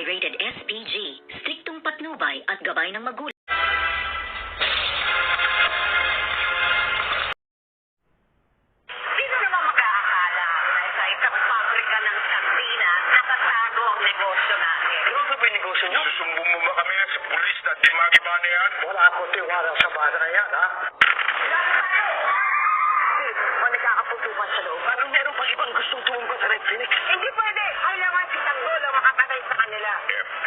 ay rated SPG, striktong patnubay at gabay ng magulang. Sino naman mag-aakala na sa isang pabrika ng sardinas nakatago ang negosyo natin? Ano ba mo kami sa pulis na dimagi-ba na yan? Wala ako tiwala sa bata na yan, ha? O nagkakaputukan sa loob? Ano meron pang ibang gustong tumumpa sa Red Phoenix? Hindi pwede! Kailangan si Tanggol ang makapatay sa kanila. FP.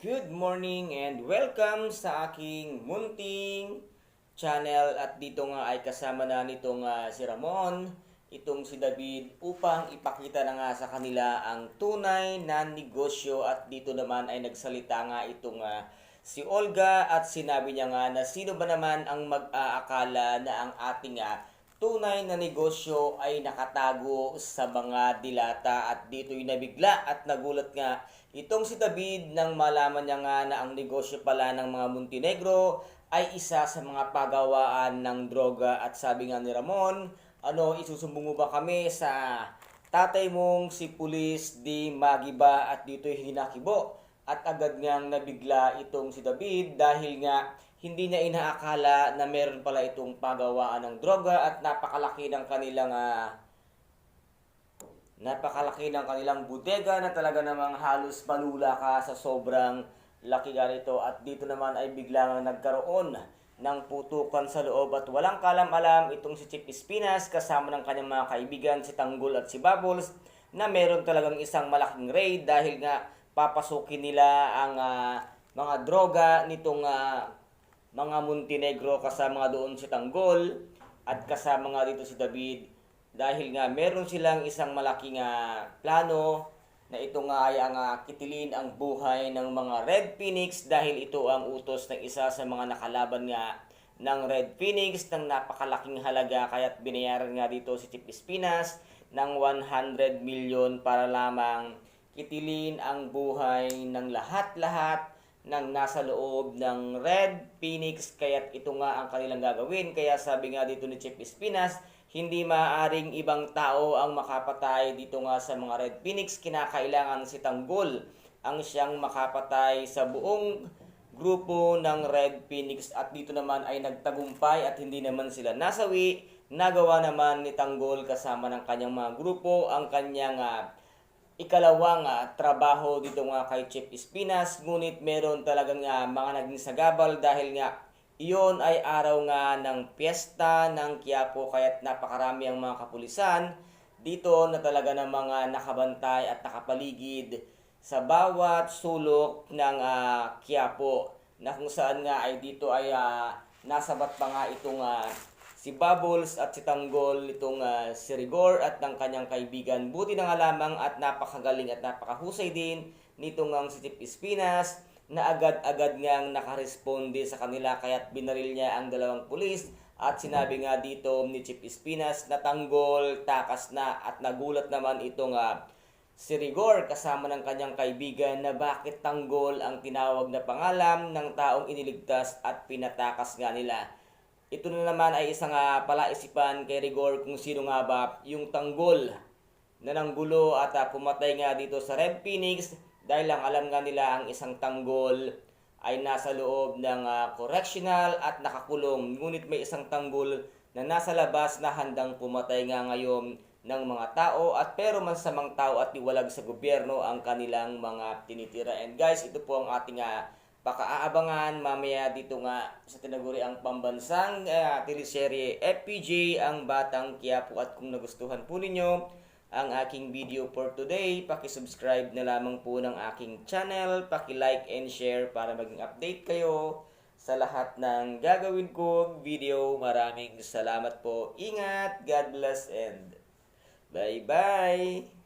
Good morning and welcome sa aking munting channel. At dito nga ay kasama na nitong ah, si Ramon, itong si David upang ipakita na nga sa kanila ang tunay na negosyo. At dito naman ay nagsalita nga itong ah, si Olga. At sinabi niya nga na sino ba naman ang mag-aakala na ang ating ah, tunay na negosyo ay nakatago sa mga dilata at dito'y nabigla at nagulat nga. Itong si David nang malaman niya nga na ang negosyo pala ng mga Montenegro ay isa sa mga pagawaan ng droga. At sabi nga ni Ramon, ano isusumbong mo ba kami sa tatay mong si Pulis di Magiba at dito'y hinakibo? At agad ngang nabigla itong si David dahil nga hindi niya inaakala na meron pala itong pagawaan ng droga at napakalaki ng kanilang ah, napakalaki ng kanilang bodega na talaga namang halos malula ka sa sobrang laki nga at dito naman ay biglang nagkaroon ng putukan sa loob at walang kalam-alam itong si Chip Espinas kasama ng kanyang mga kaibigan si Tanggol at si Bubbles na meron talagang isang malaking raid dahil nga papasukin nila ang ah, mga droga nitong ah, mga Montenegro kasama doon si Tanggol at kasama nga dito si David. Dahil nga meron silang isang malaking ah, plano na ito nga ay ang ah, kitilin ang buhay ng mga Red Phoenix dahil ito ang utos ng isa sa mga nakalaban nga ng Red Phoenix ng napakalaking halaga kaya't binayaran nga dito si Chip Espinas ng 100 million para lamang kitilin ang buhay ng lahat-lahat ng nasa loob ng Red Phoenix kaya't ito nga ang kanilang gagawin. Kaya sabi nga dito ni Chip Espinas hindi maaaring ibang tao ang makapatay dito nga sa mga Red Phoenix. Kinakailangan si Tanggol ang siyang makapatay sa buong grupo ng Red Phoenix. At dito naman ay nagtagumpay at hindi naman sila nasawi. Nagawa naman ni Tanggol kasama ng kanyang mga grupo ang kanyang ah, ikalawang ah, trabaho dito nga kay Chip Espinas. Ngunit meron talagang ah, mga naging sagabal dahil nga iyon ay araw nga ng piyesta ng Quiapo. Kaya't napakarami ang mga kapulisan dito na talaga ng mga nakabantay at nakapaligid sa bawat sulok ng ah, Quiapo na kung saan nga ay dito ay ah, nasabat pa nga itong ah, si Bubbles at si Tanggol itong ah, si Rigor at ng kanyang kaibigan. Buti na nga lamang at napakagaling at napakahusay din nitong ang si Chip Espinas na agad-agad ngang nakaresponde sa kanila kaya't binaril niya ang dalawang pulis at sinabi nga dito ni Chip Espinas na tanggol, takas na at nagulat naman itong ah, si Rigor kasama ng kanyang kaibigan na bakit tanggol ang tinawag na pangalan ng taong iniligtas at pinatakas nga nila. Ito na naman ay isang ah, palaisipan kay Rigor kung sino nga ba yung tanggol na nanggulo at ah, pumatay nga dito sa Red Phoenix dahil lang alam nga nila ang isang tanggol ay nasa loob ng ah, correctional at nakakulong. Ngunit may isang tanggol na nasa labas na handang pumatay nga ngayon ng mga tao at pero mansamang tao at iwalag sa gobyerno ang kanilang mga tinitira. And guys, ito po ang ating ah, pakaaabangan mamaya dito nga sa tinaguri ang pambansang uh, teleserye FPJ ang Batang Quiapo at kung nagustuhan po ninyo ang aking video for today, paki-subscribe na lamang po ng aking channel, paki-like and share para maging update kayo sa lahat ng gagawin kong video. Maraming salamat po. Ingat, God bless and bye-bye!